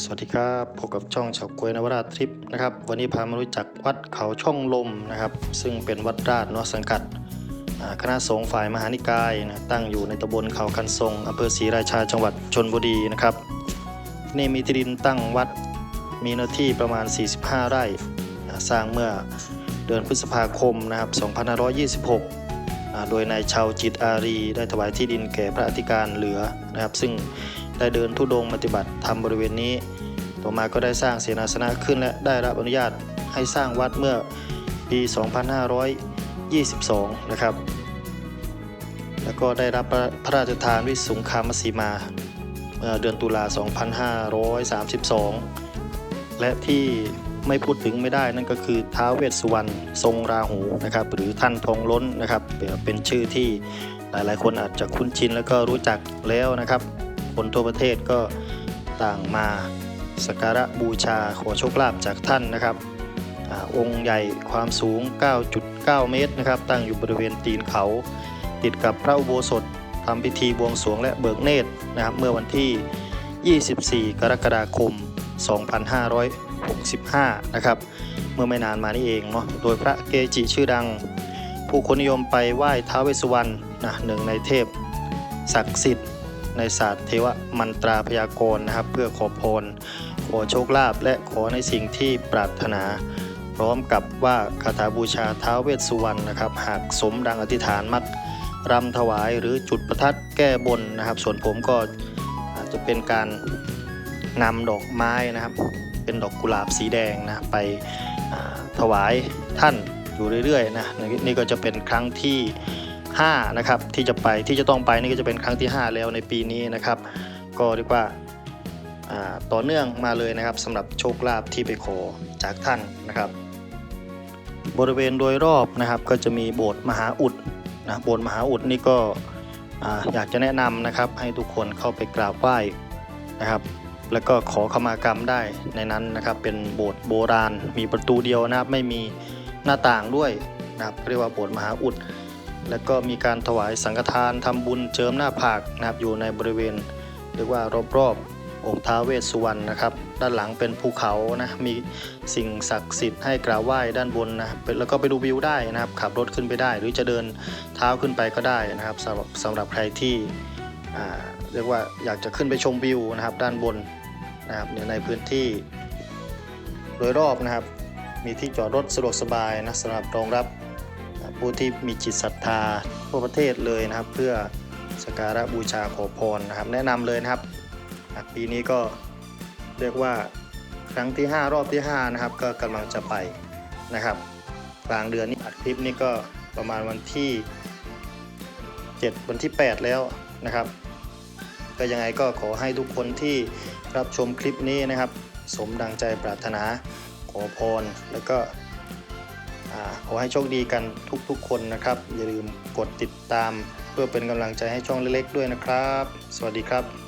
สวัสดีครับพบกับช่องเฉาก๊วยนวราชทริปนะครับวันนี้พามารู้จักวัดเขาช่องลมนะครับ ซึ่งเป็นวัดราชนอะสังกัดคณะสงฆ์ฝ่ายมหานิกายนะตั้งอยู่ในตำบลเขาคันทรงอำเภอศรีราชาจังหวัดชนบุรีนะครับนี่มีที่ดินตั้งวัดมีเนื้อที่ประมาณ 45 ไร่อ่าสร้างเมื่อเดือนพฤษภาคมนะครับ2526อ่าโดยนายชาวจิตอารี ได้ถวายที่ดินแก่พระอธิการเหลือนะครับ ซึ่ง ได้เดินทุดงปฏิบัติธรรมบริเวณนี้ ต่อมาก็ได้สร้างเสนาสนะขึ้นและได้รับอนุญาตให้สร้างวัดเมื่อปี 2522 นะครับ แล้วก็ได้รับพระราชทานวิสุงคามสีมาเมื่อเดือนตุลา 2532 และที่ไม่พูดถึงไม่ได้นั่นก็คือท้าวเวสสุวรรณทรงราหูนะครับ หรือท่านทองล้นนะครับ เป็นชื่อที่หลายๆ คนอาจจะคุ้นชินแล้วก็รู้จักแล้วนะครับ คนทั่วประเทศก็ต่างมาสักการะบูชาขอโชคลาภจากท่านนะครับอองค์ใหญ่ความสูง 9.9 เมตรนะครับ ตั้งอยู่บริเวณตีนเขา ติดกับพระอุโบสถทำพิธีบวงสรวงและเบิกเนตรนะครับ เมื่อวันที่ 24 กรกฎาคม 2565 นะครับ เมื่อไม่นานมานี้เองเนาะ โดยพระเกจิชื่อดัง ผู้คนนิยมไปไหว้ท้าวเวสสุวรรณนะหนึ่งในเทพศักดิ์สิทธิ์ ในศาสตร์เทวมันตราพยากรณ์นะครับ เพื่อขอพร ขอโชคลาภและขอในสิ่งที่ปรารถนา พร้อมกับว่าคาถาบูชาท้าวเวสสุวรรณนะครับ หากสมดังอธิษฐานมักรำถวายหรือจุดประทัดแก้บนนะครับ ส่วนผมก็อาจจะเป็นการนำดอกไม้นะครับ เป็นดอกกุหลาบสีแดงนะไปถวายท่านอยู่เรื่อยๆนะนี่ก็จะเป็นครั้งที่ 5นะครับที่จะไปที่จะต้องไปนี่ก็จะเป็นครั้งที่ 5 แล้วในปีนี้นะครับ ก็เรียกว่าต่อเนื่องมาเลยนะครับสำหรับโชคลาภที่ไปขอจากท่านนะครับ บริเวณโดยรอบนะครับ ก็จะมีโบสถ์มหาอุดนะโบสถ์มหาอุดนี่ก็อ่าอยากจะแนะนำนะครับ ให้ทุกคนเข้าไปกราบไหว้นะครับ แล้วก็ขอขมากรรมได้ในนั้นนะครับ เป็นโบสถ์โบราณ มีประตูเดียวนะครับไม่มีหน้าต่างด้วยนะครับเรียกว่าโบสถ์มหาอุด แล้วก็มีการถวายสังฆทานทำบุญเจิมหน้าผากนะครับอยู่ในบริเวณเรียกว่ารอบๆองค์ท้าเวสสุวรรณนะครับ ด้านหลังเป็นภูเขานะ มีสิ่งศักดิ์สิทธิ์ให้กราบไหว้ด้านบนนะแล้วก็ไปดูวิวได้นะครับ ขับรถขึ้นไปได้ หรือจะเดินเท้าขึ้นไปก็ได้นะครับสำหรับสำหรับใครที่เรียกว่าอยากจะขึ้นไปชมวิวนะครับ ด้านบนนะครับในพื้นที่โดยรอบนะครับ มีที่จอดรถสะดวกสบายนะสำหรับรองรับ ผู้ที่มีจิตศรัทธาทั่วประเทศเลยนะครับ เพื่อสการะบูชาขอพรนะครับ แนะนำเลยนะครับ ปีนี้ก็เรียกว่าครั้งที่ 5 รอบที่5นะครับก็กำลังจะไปนะครับ กลางเดือนนี้อัดคลิปนี้ก็ประมาณวันที่ 7 วันที่ 8 แล้วนะครับ ก็ยังไงก็ขอให้ทุกคนที่รับชมคลิปนี้นะครับ สมดังใจปรารถนาขอพรแล้วก็ ขอให้โชคดีกันทุกๆคนนะครับ อย่าลืมกดติดตาม เพื่อเป็นกำลังใจให้ช่องเล็กๆด้วยนะครับ สวัสดีครับ